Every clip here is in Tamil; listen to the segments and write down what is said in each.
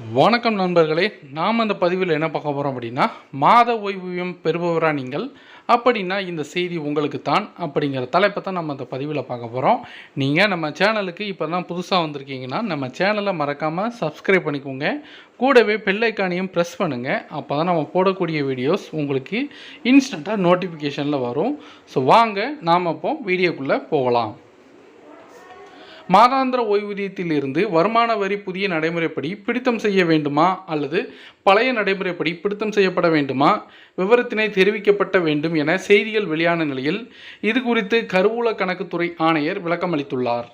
வணக்கம் நண்பர்களே நாம் அந்த பதிவில் என்ன பார்க்க போகிறோம் அப்படின்னா மாத ஓய்வூதியம் பெறுபவரா நீங்கள்? அப்படின்னா இந்த செய்தி உங்களுக்கு தான் அப்படிங்கிற தலைப்பை தான் நம்ம அந்த பதிவில் பார்க்க போகிறோம் நீங்கள் நம்ம சேனலுக்கு இப்போ தான் புதுசாக வந்திருக்கீங்கன்னா நம்ம சேனலை மறக்காமல் சப்ஸ்கிரைப் பண்ணிக்கோங்க. கூடவே பெல்லைக்கானையும் ப்ரெஸ் பண்ணுங்கள் அப்போ தான் நம்ம போடக்கூடிய வீடியோஸ் உங்களுக்கு இன்ஸ்டண்ட்டாக நோட்டிஃபிகேஷனில் வரும். ஸோ வாங்க நாம் அப்போ வீடியோக்குள்ளே போகலாம். மாதாந்திர ஓய்வூதியத்திலிருந்து வருமான வரி புதிய நடைமுறைப்படி பிடித்தம் செய்ய வேண்டுமா? அல்லது பழைய நடைமுறைப்படி பிடித்தம் செய்யப்பட வேண்டுமா? விவரத்தினை தெரிவிக்கப்பட்ட வேண்டும் என செய்திகள் வெளியான நிலையில் இது குறித்து கருவூல கணக்குத்துறை ஆணையர் விளக்கமளித்துள்ளார்.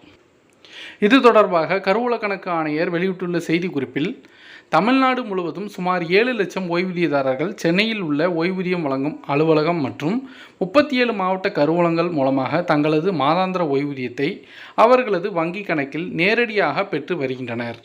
இது தொடர்பாக கருவூல கணக்கு ஆணையர் வெளியிட்டுள்ள செய்திக்குறிப்பில் தமிழ்நாடு முழுவதும் சுமார் ஏழு லட்சம் ஓய்வூதியதாரர்கள் சென்னையில் உள்ள ஓய்வூதியம் வழங்கும் அலுவலகம் மற்றும் முப்பத்தி ஏழு மாவட்ட கருவூலங்கள் மூலமாக தங்களது மாதாந்திர ஓய்வூதியத்தை அவர்களது வங்கிக் கணக்கில் நேரடியாக பெற்று வருகின்றனர்.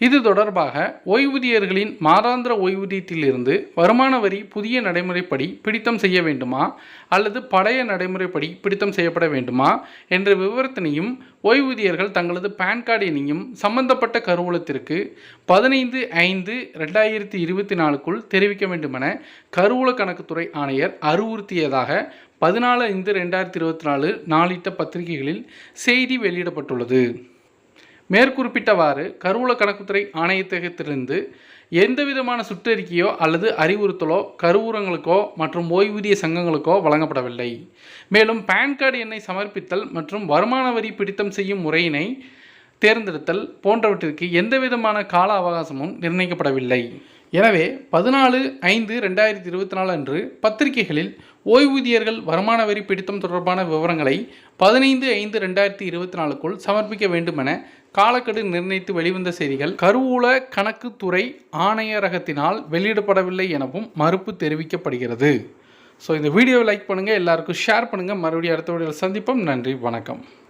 இது தொடர்பாக ஓய்வூதியர்களின் மாதாந்திர ஓய்வூதியத்திலிருந்து வருமான வரி புதிய நடைமுறைப்படி பிடித்தம் செய்ய வேண்டுமா? அல்லது பழைய நடைமுறைப்படி பிடித்தம் செய்யப்பட வேண்டுமா? என்ற விவரத்தினையும் ஓய்வூதியர்கள் தங்களது பேன் கார்டு எண்ணையும் சம்பந்தப்பட்ட கருவூலத்திற்கு பதினைந்து ஐந்து ரெண்டாயிரத்தி இருபத்தி நாலுக்குள் தெரிவிக்க வேண்டுமென கருவூல கணக்குத்துறை ஆணையர் அறிவுறுத்தியதாக பதினாலு ஐந்து ரெண்டாயிரத்தி இருபத்தி நாலு நாளிட்ட பத்திரிகைகளில் செய்தி வெளியிடப்பட்டுள்ளது. மேற்குறிப்பிட்டவாறு கருவூல கணக்குத்துறை ஆணையத்தகத்திலிருந்து எந்த விதமான சுற்றறிக்கையோ அல்லது அறிவுறுத்தலோ கருவூரங்களுக்கோ மற்றும் ஓய்வூதிய சங்கங்களுக்கோ வழங்கப்படவில்லை. மேலும் பேன் கார்டு எண்ணை சமர்ப்பித்தல் மற்றும் வருமான வரி பிடித்தம் செய்யும் முறையினை தேர்ந்தெடுத்தல் போன்றவற்றிற்கு எந்த விதமான கால அவகாசமும் நிர்ணயிக்கப்படவில்லை. எனவே பதினாலு ஐந்து ரெண்டாயிரத்தி இருபத்தி நாலு அன்று பத்திரிகைகளில் ஓய்வூதியர்கள் வருமான வரி பிடித்தம் தொடர்பான விவரங்களை பதினைந்து ஐந்து ரெண்டாயிரத்தி இருபத்தி நாலுக்குள் சமர்ப்பிக்க வேண்டுமென காலக்கெடு நிர்ணயித்து வெளிவந்த செய்திகள் கருவூல கணக்குத்துறை ஆணையரகத்தினால் வெளியிடப்படவில்லை எனவும் மறுப்பு தெரிவிக்கப்படுகிறது. ஸோ இந்த வீடியோவை லைக் பண்ணுங்கள் எல்லாருக்கும் ஷேர் பண்ணுங்கள் மறுபடியும் அடுத்த வீடியோவில் சந்திப்போம். நன்றி வணக்கம்.